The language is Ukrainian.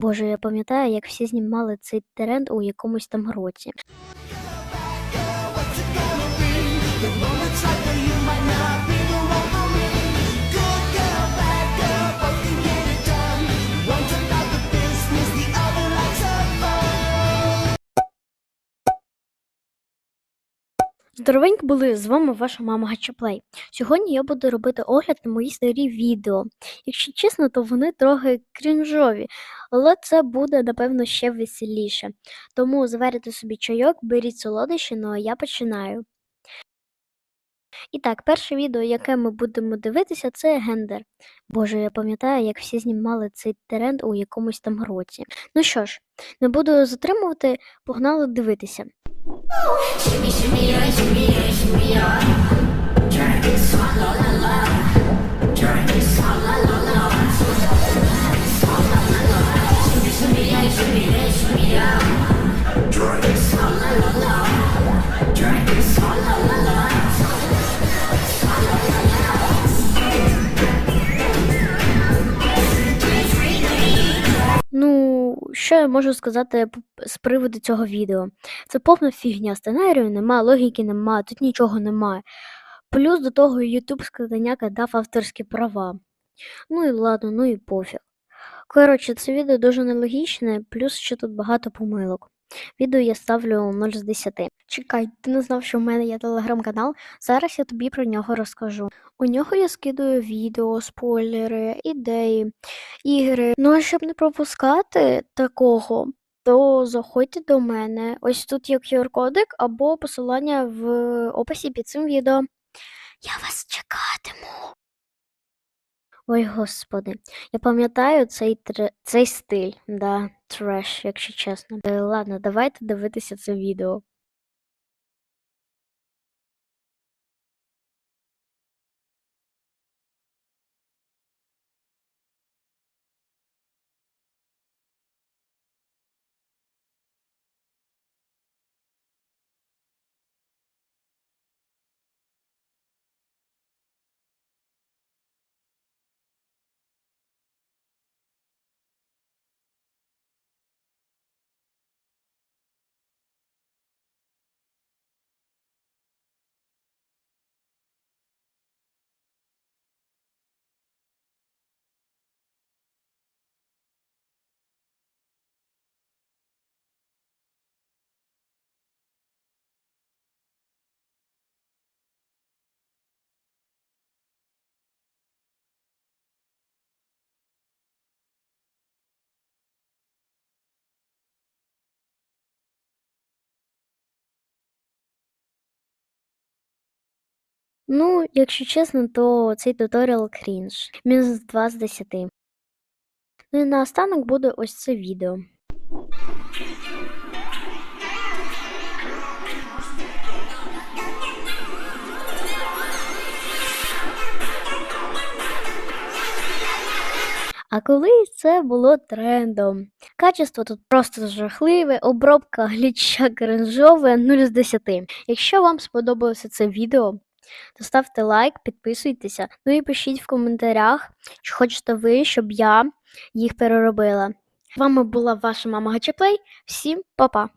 Боже, я пам'ятаю, як всі знімали цей тренд у якомусь там році. Здоровенькі були, з вами ваша мама Гачаплей. Сьогодні я буду робити огляд на мої старі відео. Якщо чесно, то вони трохи крінжові, але це буде, напевно, ще веселіше. Тому заварите собі чайок, беріть солодощі, ну а я починаю. І так, перше відео, яке ми будемо дивитися, це гендер. Боже, я пам'ятаю, як всі знімали цей тренд у якомусь там році. Ну що ж, не буду затримувати, погнали дивитися. Drink this, la la la. Drink this. Що я можу сказати з приводу цього відео? Це повна фігня. Сценарію нема, логіки нема, тут нічого немає. Плюс до того Ютуб складняка дав авторські права. Ну і ладно, ну і пофіг. Коротше, це відео дуже нелогічне, плюс ще тут багато помилок. Відео я ставлю 0 з 10. Чекай, ти не знав, що в мене є телеграм-канал. Зараз я тобі про нього розкажу. У нього я скидаю відео, спойлери, ідеї, ігри. Ну а щоб не пропускати такого, то заходьте до мене. Ось тут є QR-кодик або посилання в описі під цим відео. Я вас чекатиму. Ой, господи, я пам'ятаю цей, тре- цей стиль, да, треш, якщо чесно. Е, Ладно, давайте дивитися це відео. Ну, якщо чесно, то цей туторіал крінж. Мінус 2 з 10. Ну і наостанок буде ось це відео. А колись це було трендом. Качество тут просто жахливе, обробка гліча кринжове 0 з 10. Якщо вам сподобалося це відео, то ставте лайк, підписуйтеся, ну і пишіть в коментарях, чи хочете ви, щоб я їх переробила. З вами була ваша мама Гачеплей. Всім па-па!